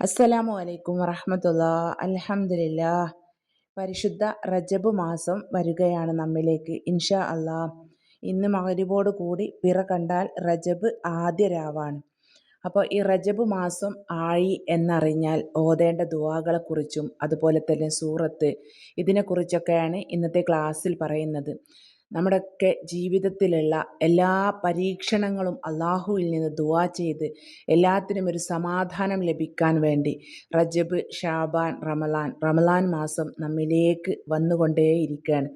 അസ്സലാമു അലൈക്കും വറഹമത്തുള്ള. അലഹമില്ല പരിശുദ്ധ റജബ് മാസം വരികയാണ് നമ്മിലേക്ക് ഇൻഷാ അള്ളാ ഇന്ന് മകരിവോട് കൂടി പിറ കണ്ടാൽ റജബ് ആദ്യ രാവാണ്. അപ്പോൾ ഈ റജബ് മാസം ആയി എന്നറിഞ്ഞാൽ ഓതേണ്ട ദുവാകളെക്കുറിച്ചും അതുപോലെ തന്നെ സൂറത്ത് ഇതിനെക്കുറിച്ചൊക്കെയാണ് ഇന്നത്തെ ക്ലാസ്സിൽ പറയുന്നത്. നമ്മുടെയൊക്കെ ജീവിതത്തിലുള്ള എല്ലാ പരീക്ഷണങ്ങളും അള്ളാഹുവിൽ നിന്ന് ദുവാ ചെയ്ത് എല്ലാത്തിനും ഒരു സമാധാനം ലഭിക്കാൻ വേണ്ടി റജബ് ഷാബാൻ റമലാൻ റമലാൻ മാസം നമ്മിലേക്ക് വന്നുകൊണ്ടേയിരിക്കുകയാണ്.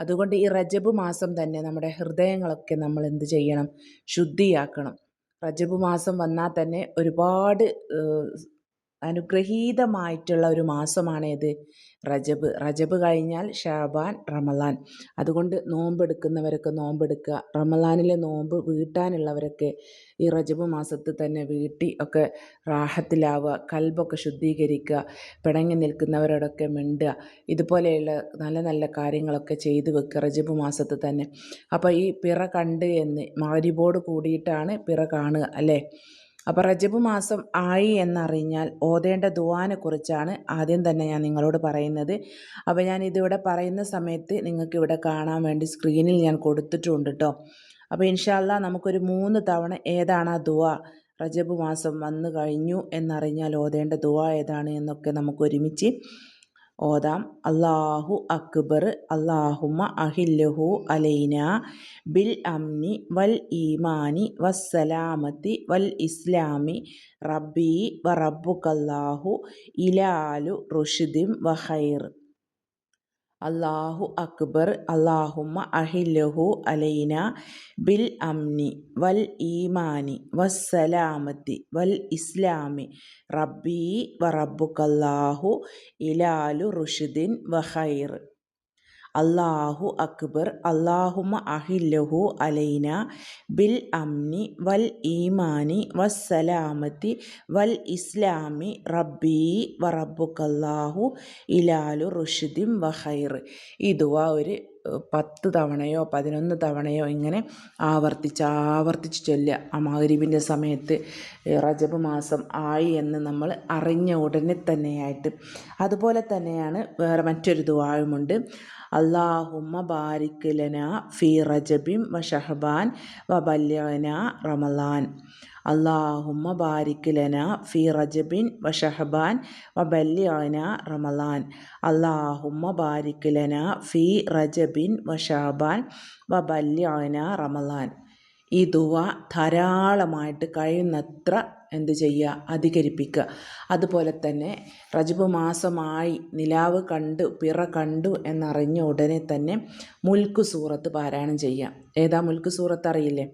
അതുകൊണ്ട് ഈ റജബ് മാസം തന്നെ നമ്മുടെ ഹൃദയങ്ങളൊക്കെ നമ്മൾ എന്ത് ചെയ്യണം? ശുദ്ധിയാക്കണം. റജബ് മാസം വന്നാൽ തന്നെ ഒരുപാട് അനുഗ്രഹീതമായിട്ടുള്ള ഒരു മാസമാണേത് റജബ്. റജബ് കഴിഞ്ഞാൽ ഷാബാൻ റമലാൻ അതുകൊണ്ട് നോമ്പെടുക്കുന്നവരൊക്കെ നോമ്പെടുക്കുക. റമലാനിലെ നോമ്പ് വീട്ടാനുള്ളവരൊക്കെ ഈ റജബ് മാസത്തിൽ തന്നെ വീട്ടി ഒക്കെ റാഹത്തിലാവുക കൽബൊക്കെ ശുദ്ധീകരിക്കുക പിണങ്ങി നിൽക്കുന്നവരോടൊക്കെ മിണ്ടുക. ഇതുപോലെയുള്ള നല്ല നല്ല കാര്യങ്ങളൊക്കെ ചെയ്തു വെക്കുക റജബ് മാസത്തിൽ തന്നെ. അപ്പോൾ ഈ പിറ കണ്ട് എന്ന് മാരിബോട് കൂടിയിട്ടാണ് പിറ കാണുക അല്ലേ? അപ്പോൾ റജബ് മാസം ആയി എന്നറിഞ്ഞാൽ ഓതേണ്ട കുറിച്ചാണ് ആദ്യം തന്നെ ഞാൻ നിങ്ങളോട് പറയുന്നത്. അപ്പോൾ ഞാൻ ഇതിവിടെ പറയുന്ന സമയത്ത് നിങ്ങൾക്ക് ഇവിടെ കാണാൻ വേണ്ടി സ്ക്രീനിൽ ഞാൻ കൊടുത്തിട്ടുണ്ട് കേട്ടോ അപ്പോൾ ഇൻഷാല്ല നമുക്കൊരു മൂന്ന് തവണ ഏതാണ് ആ ദുവ? റജബ് മാസം വന്നു കഴിഞ്ഞു എന്നറിഞ്ഞാൽ ഓതേണ്ട ദുവ ഏതാണ് എന്നൊക്കെ നമുക്ക് ഒരുമിച്ച് ഓതാം. അള്ളാഹു അക്ബർ അള്ളാഹുമ അഹില്ലഹു അലൈന ബിൽ അംനി വൽ ഈമാനി വസ്സലാമത്തി വൽ ഇസ്ലാമി റബ്ബി വ റബ്ബുക്കല്ലാഹു ഇലാലു റുഷിദിം വഹൈർ അള്ളാഹു അക്ബർ അള്ളാഹുമ്മ അഹിലഹു അലൈന ബിൽ അംനി വൽ ഈമാനി വസ്സലാമത്തി വൽ ഇസ്ലാമി റബ്ബി വ റബ്ബുക്കല്ലാഹു ഇലാലു റുഷിദിൻ വഹൈർ അള്ളാഹു അക്ബർ അള്ളാഹുമ അഹില്ലഹു അലൈന ബിൽ അംനി വൽ ഈമാനി വസ്സലാമത്തി വൽ ഇസ്ലാമി റബ്ബി വറബുക്കല്ലാഹു ഇലാലു റുഷിദിം വഹൈർ ഈ ഒരു പത്ത് തവണയോ പതിനൊന്ന് തവണയോ ഇങ്ങനെ ആവർത്തിച്ച് ആവർത്തിച്ച് ചൊല്ലുക. ആ മഗ്രിബിന്റെ സമയത്ത് റജബ് മാസം ആയി എന്ന് നമ്മൾ അറിഞ്ഞ ഉടനെ തന്നെയായിട്ട്. അതുപോലെ തന്നെയാണ് വേറെ മറ്റൊരു ദുവായുമുണ്ട് അള്ളാഹുമ്മ ബാരിക് ലന ഫി റജബിം വ ഷഹബാൻ വ റമലാൻ അള്ളാഹുമ്മ ബാരിക് ലന ഫി റജബിൻ വ ഷഹബാൻ വ ബല്യാന റമലാൻ. അള്ളാഹുമ്മ ബാരിക് ലന ഫി റജബിൻ വ ഷഹബാൻ വ ബല്യാന റമലാൻ. ഈ ദുവ ധാരാളമായിട്ട് കഴിയുന്നത്ര എന്ത് ചെയ്യുക? അധികരിപ്പിക്കുക. അതുപോലെ തന്നെ റജബ് മാസമായി നിലാവ് കണ്ടു പിറ കണ്ടു എന്നറിഞ്ഞ ഉടനെ തന്നെ മുൽക്ക് സൂറത്ത് പാരായണം ചെയ്യുക. ഏതാ മുൽക്ക് സൂറത്ത് അറിയില്ലേ?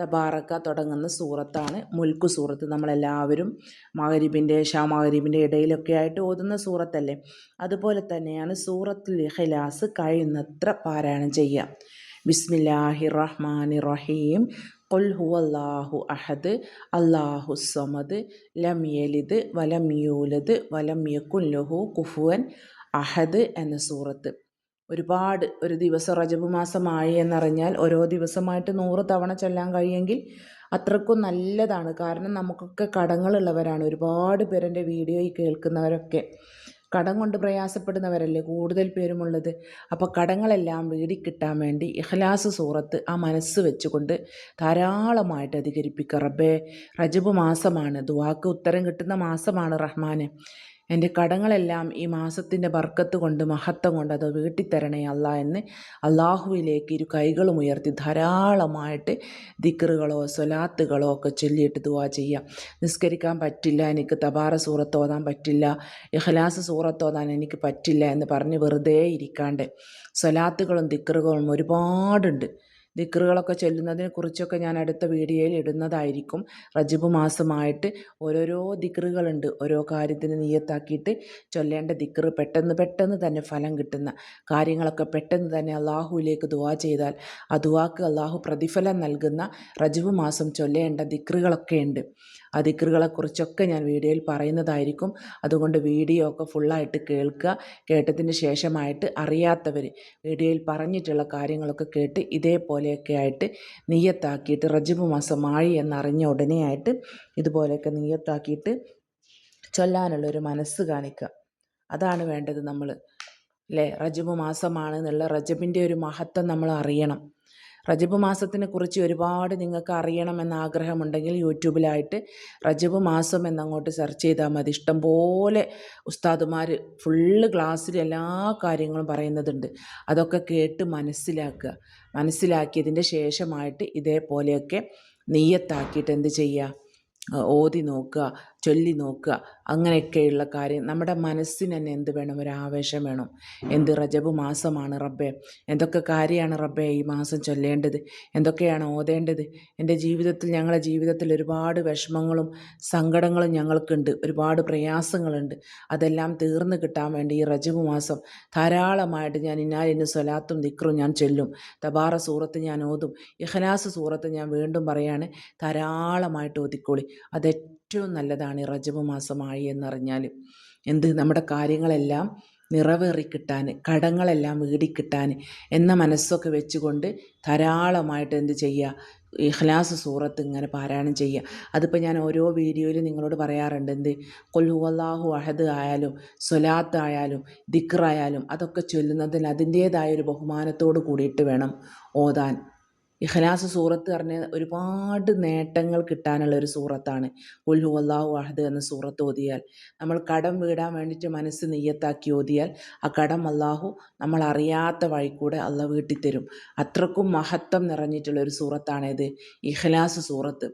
തബാറക്ക തുടങ്ങുന്ന സൂറത്താണ് മുൽക്ക് സൂറത്ത്. നമ്മളെല്ലാവരും മഹരീബിന്റെ ഷാ മഹരീബിന്റെ ഇടയിലൊക്കെ ആയിട്ട് ഓതുന്ന സൂറത്തല്ലേ? അതുപോലെ തന്നെയാണ് സൂറത്തുൽ ഇഖ്ലാസ് കഴിയുന്നത്ര പാരായണം ചെയ്യുക. ബിസ്മില്ലാഹി റഹ്മാൻ റഹീം ഖുൽ ഹുവല്ലാഹു അഹദ്. സമദ്. ലം യലിദ് വലം യൂലദ് വലം യക്കുൻ ലഹു കുഫുവൻ അഹദ് എന്ന സൂറത്ത്. ഒരുപാട് ഒരു ദിവസം റജബ് മാസമായി എന്നറിഞ്ഞാൽ ഓരോ ദിവസമായിട്ട് നൂറ് തവണ ചൊല്ലാൻ കഴിയെങ്കിൽ അത്രക്കും നല്ലതാണ്. കാരണം നമുക്കൊക്കെ കടങ്ങളുള്ളവരാണ്. ഒരുപാട് പേരെന്റെ വീഡിയോയിൽ കേൾക്കുന്നവരൊക്കെ കടം കൊണ്ട് പ്രയാസപ്പെടുന്നവരല്ലേ കൂടുതൽ പേരുമുള്ളത്? അപ്പോൾ കടങ്ങളെല്ലാം വീടി കിട്ടാൻ വേണ്ടി ഇഹ്ലാസ് സൂറത്ത് ആ മനസ്സ് വെച്ചുകൊണ്ട് ധാരാളമായിട്ട് അധികരിപ്പിക്കുക. റബ്ബേ റജബ് മാസമാണ്. ദുവാക്ക് ഉത്തരം കിട്ടുന്ന മാസമാണ് റഹ്മാന്. എന്റെ കടങ്ങളെല്ലാം ഈ മാസത്തിന്റെ ബർക്കത്ത് കൊണ്ട് മഹത്വം കൊണ്ട് അത് വീട്ടിത്തരണേ അല്ല എന്ന് അള്ളാഹുവിലേക്ക് ഇരു കൈകളും ഉയർത്തി ധാരാളമായിട്ട് ദിക്കറുകളോ സ്വലാത്തുകളോ ഒക്കെ ചൊല്ലിയിട്ട് ദുവാ ചെയ്യാം. നിസ്കരിക്കാൻ പറ്റില്ല എനിക്ക് തബാറ സൂറത്തോതാൻ പറ്റില്ല ഇഖലാസ് സൂറത്തോതാൻ എനിക്ക് പറ്റില്ല എന്ന് പറഞ്ഞ് വെറുതെ ഇരിക്കാണ്ട് സ്വലാത്തുകളും ദിക്കറുകളും ഒരുപാടുണ്ട്. ദിക്റുകളൊക്കെ ചൊല്ലുന്നതിനെ കുറിച്ചൊക്കെ ഞാൻ അടുത്ത വീഡിയോയിൽ ഇടുന്നതായിരിക്കും. റജബ് മാസമായിട്ട് ഓരോരോ ദിക്റുകളുണ്ട്. ഓരോ കാര്യത്തിന് നീയത്താക്കിയിട്ട് ചൊല്ലേണ്ട ദിക്റ് പെട്ടെന്ന് പെട്ടെന്ന് തന്നെ ഫലം കിട്ടുന്ന കാര്യങ്ങളൊക്കെ പെട്ടെന്ന് തന്നെ അള്ളാഹുവിലേക്ക് ദുവാ ചെയ്താൽ ആ ദുവാക്ക് അള്ളാഹു പ്രതിഫലം നൽകുന്ന റജബ് മാസം ചൊല്ലേണ്ട ദിക്റുകളൊക്കെ ഉണ്ട് ആ ദിക്കറുകളെക്കുറിച്ചൊക്കെ ഞാൻ വീഡിയോയിൽ പറയുന്നതായിരിക്കും. അതുകൊണ്ട് വീഡിയോ ഒക്കെ ഫുള്ളായിട്ട് കേൾക്കുക. കേട്ടതിന് ശേഷമായിട്ട് അറിയാത്തവർ വീഡിയോയിൽ പറഞ്ഞിട്ടുള്ള കാര്യങ്ങളൊക്കെ കേട്ട് ഇതേപോലെയൊക്കെ ആയിട്ട് നീയത്താക്കിയിട്ട് റജബ് മാസമായി എന്നറിഞ്ഞ ഉടനെ ആയിട്ട് ഇതുപോലെയൊക്കെ നീയത്താക്കിയിട്ട് ചൊല്ലാനുള്ളൊരു മനസ്സ് കാണിക്കുക. അതാണ് വേണ്ടത് നമ്മൾ അല്ലേ? റജബ് മാസമാണ് എന്നുള്ള റജബിന്റെ ഒരു മഹത്വം നമ്മൾ അറിയണം. റജബ് മാസത്തിനെ കുറിച്ച് ഒരുപാട് നിങ്ങൾക്ക് അറിയണമെന്ന ആഗ്രഹമുണ്ടെങ്കിൽ യൂട്യൂബിലായിട്ട് റജബ് മാസം എന്നങ്ങോട്ട് സെർച്ച് ചെയ്താൽ മതി. ഇഷ്ടംപോലെ ഉസ്താദുമാർ ഫുള്ള് ക്ലാസ്സിൽ എല്ലാ കാര്യങ്ങളും പറയുന്നതുണ്ട്. അതൊക്കെ കേട്ട് മനസ്സിലാക്കുക. മനസ്സിലാക്കിയതിന്റെ ശേഷമായിട്ട് ഇതേപോലെയൊക്കെ നെയ്യത്താക്കിയിട്ട് എന്ത് ചെയ്യുക? ഓതി നോക്കുക ചൊല്ലി നോക്കുക അങ്ങനെയൊക്കെയുള്ള കാര്യം. നമ്മുടെ മനസ്സിന് തന്നെ എന്ത് വേണം? ഒരു ആവേശം വേണം. എന്ത് റജബ് മാസമാണ് റബ്ബേ. എന്തൊക്കെ കാര്യമാണ് റബ്ബേ ഈ മാസം ചൊല്ലേണ്ടത്? എന്തൊക്കെയാണ് ഓതേണ്ടത്? എന്റെ ജീവിതത്തിൽ ഞങ്ങളുടെ ജീവിതത്തിൽ ഒരുപാട് വിഷമങ്ങളും സങ്കടങ്ങളും ഞങ്ങൾക്കുണ്ട്. ഒരുപാട് പ്രയാസങ്ങളുണ്ട്. അതെല്ലാം തീർന്നു കിട്ടാൻ വേണ്ടി ഈ റജബ് മാസം ധാരാളമായിട്ട് ഞാൻ ഇന്നാലിന് സ്വലാത്തും ദിക്റും ഞാൻ ചൊല്ലും. തബാറ സൂറത്ത് ഞാൻ ഓതും. ഇഖലാസ് സൂറത്ത് ഞാൻ വീണ്ടും പറയാണ് ധാരാളമായിട്ട് ഓതിക്കോളി. അത് ഏറ്റവും നല്ലതാണ് ഈ റജബ് മാസമായി എന്നറിഞ്ഞാൽ. എന്ത്? നമ്മുടെ കാര്യങ്ങളെല്ലാം നിറവേറി കിട്ടാൻ കടങ്ങളെല്ലാം വീടിക്കിട്ടാൻ എന്ന മനസ്സൊക്കെ വെച്ചുകൊണ്ട് ധാരാളമായിട്ട് എന്ത് ചെയ്യുക? ഇഖ്ലാസ് സൂറത്ത് ഇങ്ങനെ പാരായണം ചെയ്യുക. അതിപ്പോൾ ഞാൻ ഓരോ വീഡിയോയിലും നിങ്ങളോട് പറയാറുണ്ട് എന്ത്? കൊൽഹുവല്ലാഹു അഹദ് ആയാലും സൊലാത്ത് ആയാലും ദിക്റായാലും അതൊക്കെ ചൊല്ലുന്നതിന് അതിന്റേതായ ഒരു ബഹുമാനത്തോട് കൂടിയിട്ട് വേണം ഓതാൻ. ഇഖ്ലാസ് സൂറത്ത് പറഞ്ഞ ഒരുപാട് നേട്ടങ്ങൾ കിട്ടാനുള്ള ഒരു സൂറത്താണ്. ഉൽഹു അള്ളാഹു അഹദ് എന്ന സൂറത്ത് ഓതിയാൽ നമ്മൾ കടം വീടാൻ വേണ്ടിയിട്ട് മനസ്സ് നെയ്യത്താക്കി ഓതിയാൽ ആ കടം അള്ളാഹു നമ്മൾ അറിയാത്ത വഴി കൂടെ അള്ള വീട്ടിത്തരും. അത്രക്കും മഹത്വം നിറഞ്ഞിട്ടുള്ള ഒരു സൂറത്താണേത് ഇഖ്ലാസ് സൂറത്ത്.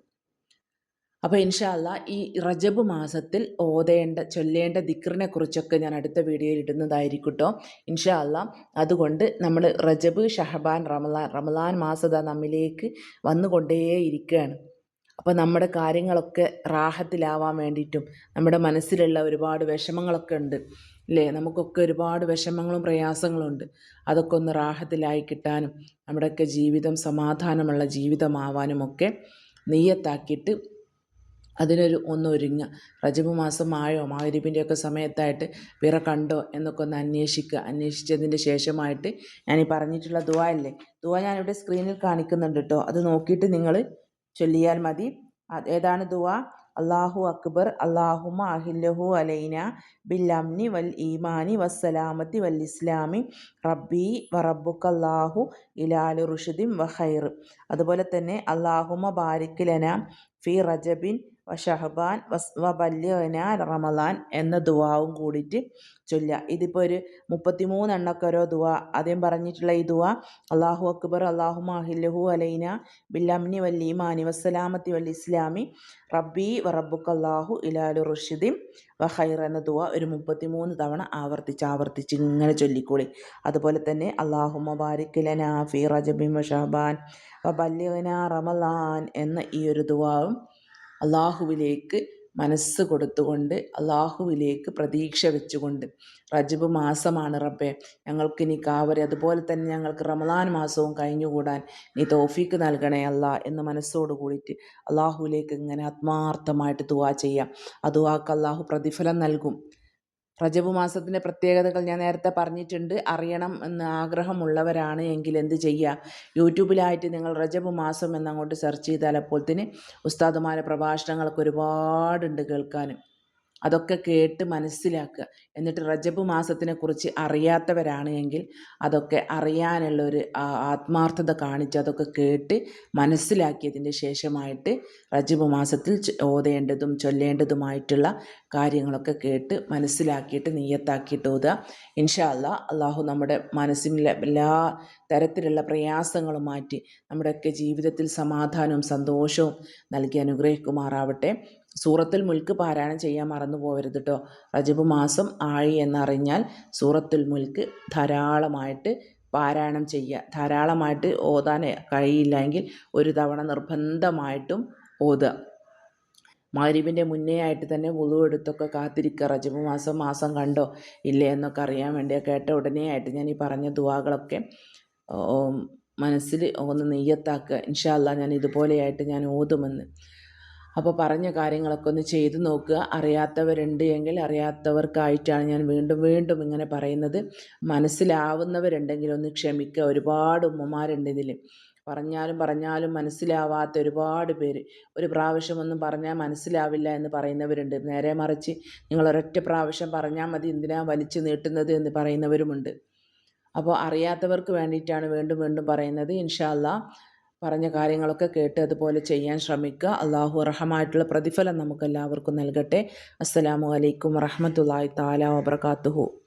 അപ്പോൾ ഇൻഷാല്ല ഈ റജബ് മാസത്തിൽ ഓതേണ്ട ചൊല്ലേണ്ട ദിക്റിനെ കുറിച്ചൊക്കെ ഞാൻ അടുത്ത വീഡിയോയിൽ ഇടുന്നതായിരിക്കും കേട്ടോ ഇൻഷാല്ല അതുകൊണ്ട് നമ്മൾ റജബ് ഷഹബാൻ റമലാൻ റമലാൻ മാസത നമ്മിലേക്ക് വന്നുകൊണ്ടേയിരിക്കുകയാണ് അപ്പോൾ നമ്മുടെ കാര്യങ്ങളൊക്കെ റാഹത്തിലാവാൻ വേണ്ടിയിട്ടും നമ്മുടെ മനസ്സിലുള്ള ഒരുപാട് വിഷമങ്ങളൊക്കെ ഉണ്ട് അല്ലേ നമുക്കൊക്കെ ഒരുപാട് വിഷമങ്ങളും പ്രയാസങ്ങളും ഉണ്ട്. അതൊക്കെ ഒന്ന് റാഹത്തിലായി കിട്ടാനും നമ്മുടെയൊക്കെ ജീവിതം സമാധാനമുള്ള ജീവിതമാവാനും ഒക്കെ നെയ്യത്താക്കിയിട്ട് അതിനൊരു ഒന്നൊരുങ്ങുക. റജബ് മാസം ആയോ ഒക്കെ സമയത്തായിട്ട് വിറ കണ്ടോ എന്നൊക്കെ ഒന്ന് അന്വേഷിക്കുക. അന്വേഷിച്ചതിന്റെ ശേഷമായിട്ട് ഞാൻ ഈ പറഞ്ഞിട്ടുള്ള ദുവാ അല്ലേ ദുവാ ഞാനിവിടെ സ്ക്രീനിൽ കാണിക്കുന്നുണ്ട് കേട്ടോ അത് നോക്കിയിട്ട് നിങ്ങൾ ചൊല്ലിയാൽ മതി. ഏതാണ് ദുവാ അള്ളാഹു അക്ബർ അള്ളാഹുമ അഹില്ലഹു അലൈന അമ്നി വൽ ഈമാനി വസ്സലാമത്തി വൽ ഇസ്ലാമി റബ്ബി വറബുക്കല്ലാഹു ഇലാലു റുഷദിം വഹൈർ അതുപോലെ തന്നെ അള്ളാഹുമ ബാരിക്കിലന ലന ഫി റജബിൻ ഷഹബാൻ വസ് വബല്യന റമലാൻ എന്ന ദുവാവും കൂടിയിട്ട് ചൊല്ലുക. ഇതിപ്പോൾ ഒരു മുപ്പത്തി മൂന്നെണ്ണൊക്കെ ഓരോ ദുവ. ആദ്യം പറഞ്ഞിട്ടുള്ള ഈ ദുവ അള്ളാഹു അക്ബർ അള്ളാഹു മാഹില്ലഹു അലൈന ബില്ലംനി വല്ലീമാനി വസ്സലാമത്തി വല്ലി ഇസ്ലാമി റബ്ബി വറബുക്ക് അള്ളാഹു ഇലാലു റുഷിദിം വഹൈർ എന്ന ദുവ ഒരു മുപ്പത്തി മൂന്ന് തവണ ആവർത്തിച്ച് ആവർത്തിച്ച് ഇങ്ങനെ ചൊല്ലിക്കൂടി. അതുപോലെ തന്നെ അള്ളാഹു മബാരിക് ലന ഫി റജബിൻ വഷഹബാൻ വബല്യന റമലാൻ എന്ന ഈ ഒരു ദുവാവും അള്ളാഹുവിലേക്ക് മനസ്സ് കൊടുത്തുകൊണ്ട് അള്ളാഹുവിലേക്ക് പ്രതീക്ഷ വെച്ചുകൊണ്ട്. റജബ് മാസമാണ് റബ്ബെ. ഞങ്ങൾക്ക് ഇനി കാവരെ അതുപോലെ തന്നെ ഞങ്ങൾക്ക് റമദാൻ മാസവും കഴിഞ്ഞുകൂടാൻ നീ തോഫീക്ക് നൽകണേ അല്ല എന്ന് മനസ്സോട് കൂടിയിട്ട് അള്ളാഹുവിലേക്ക് ഇങ്ങനെ ആത്മാർത്ഥമായിട്ട് ദുവാ ചെയ്യാം. ആ ദുവാക്ക് അള്ളാഹു പ്രതിഫലം നൽകും. റജബ് മാസത്തിന്റെ പ്രത്യേകതകൾ ഞാൻ നേരത്തെ പറഞ്ഞിട്ടുണ്ട്. അറിയണം എന്ന് ആഗ്രഹമുള്ളവരാണ് എങ്കിൽ എന്ത് ചെയ്യുക യൂട്യൂബിലായിട്ട് നിങ്ങൾ റജബ് മാസം എന്നങ്ങോട്ട് സെർച്ച് ചെയ്താൽ അപ്പോൾ അപ്പോഴത്തേന് ഉസ്താദുമാരെ പ്രഭാഷണങ്ങളൊക്കെ ഒരുപാടുണ്ട് കേൾക്കാനും അതൊക്കെ കേട്ട് മനസ്സിലാക്കുക. എന്നിട്ട് റജബ് മാസത്തിനെക്കുറിച്ച് അറിയാത്തവരാണ് എങ്കിൽ അതൊക്കെ അറിയാനുള്ള ഒരു ആത്മാർത്ഥത കാണിച്ച് അതൊക്കെ കേട്ട് മനസ്സിലാക്കിയതിന് ശേഷമായിട്ട് റജബ് മാസത്തിൽ ഓതേണ്ടതും ചൊല്ലേണ്ടതുമായിട്ടുള്ള കാര്യങ്ങളൊക്കെ കേട്ട് മനസ്സിലാക്കിയിട്ട് നീയത്താക്കിയിട്ട് ഓതുക. ഇൻഷാ അല്ലാ അള്ളാഹു നമ്മുടെ മനസ്സിലെ എല്ലാ തരത്തിലുള്ള പ്രയാസങ്ങളും മാറ്റി നമ്മുടെയൊക്കെ ജീവിതത്തിൽ സമാധാനവും സന്തോഷവും നൽകി അനുഗ്രഹിക്കുമാറാവട്ടെ. സൂറത്തുൽ മുൽക്ക് പാരായണം ചെയ്യാൻ മറന്നു പോകരുത് കേട്ടോ റജബ് മാസം ആഴി എന്നറിഞ്ഞാൽ സൂറത്തുൽ മുൽക്ക് ധാരാളമായിട്ട് പാരായണം ചെയ്യുക ധാരാളമായിട്ട് ഓതാൻ കഴിയില്ലെങ്കിൽ ഒരു തവണ നിർബന്ധമായിട്ടും ഓതുക. മഗ്രിബിന്റെ മുന്നേ ആയിട്ട് തന്നെ മുളു കാത്തിരിക്കുക റജബ് മാസം മാസം കണ്ടോ? ഇല്ലേ എന്നൊക്കെ അറിയാൻ വേണ്ടി കേട്ട ഉടനെ ആയിട്ട് ഞാൻ ഈ പറഞ്ഞ ദുവാകളൊക്കെ മനസ്സിൽ ഒന്ന് നെയ്യത്താക്കുക. ഇൻഷാല്ല ഞാൻ ഇതുപോലെയായിട്ട് ഞാൻ ഓതുമെന്ന്. അപ്പോൾ പറഞ്ഞ കാര്യങ്ങളൊക്കെ ഒന്ന് ചെയ്തു നോക്കുക. അറിയാത്തവരുണ്ട് എങ്കിൽ അറിയാത്തവർക്കായിട്ടാണ് ഞാൻ വീണ്ടും വീണ്ടും ഇങ്ങനെ പറയുന്നത്. മനസ്സിലാവുന്നവരുണ്ടെങ്കിൽ ഒന്ന് ക്ഷമിക്കുക. ഒരുപാട് ഉമ്മമാരുണ്ട് ഇതിൽ. പറഞ്ഞാലും പറഞ്ഞാലും മനസ്സിലാവാത്ത ഒരുപാട് പേര്. ഒരു പ്രാവശ്യം ഒന്നും പറഞ്ഞാൽ മനസ്സിലാവില്ല എന്ന് പറയുന്നവരുണ്ട്. നേരെ മറിച്ച് നിങ്ങൾ ഒരൊറ്റ പ്രാവശ്യം പറഞ്ഞാൽ മതി. എന്തിനാ വലിച്ചു നീട്ടുന്നത് എന്ന് പറയുന്നവരുമുണ്ട്. അപ്പോൾ അറിയാത്തവർക്ക് വേണ്ടിയിട്ടാണ് വീണ്ടും വീണ്ടും പറയുന്നത്. ഇൻഷാല്ല പറഞ്ഞ കാര്യങ്ങളൊക്കെ കേട്ട് അതുപോലെ ചെയ്യാൻ ശ്രമിക്കുക. അള്ളാഹു അർഹമായിട്ടുള്ള പ്രതിഫലം നമുക്ക് എല്ലാവർക്കും നൽകട്ടെ. അസ്സലാമു അലൈക്കും വറഹമത്തല്ലാഹി താല വബർക്കാത്തുഹു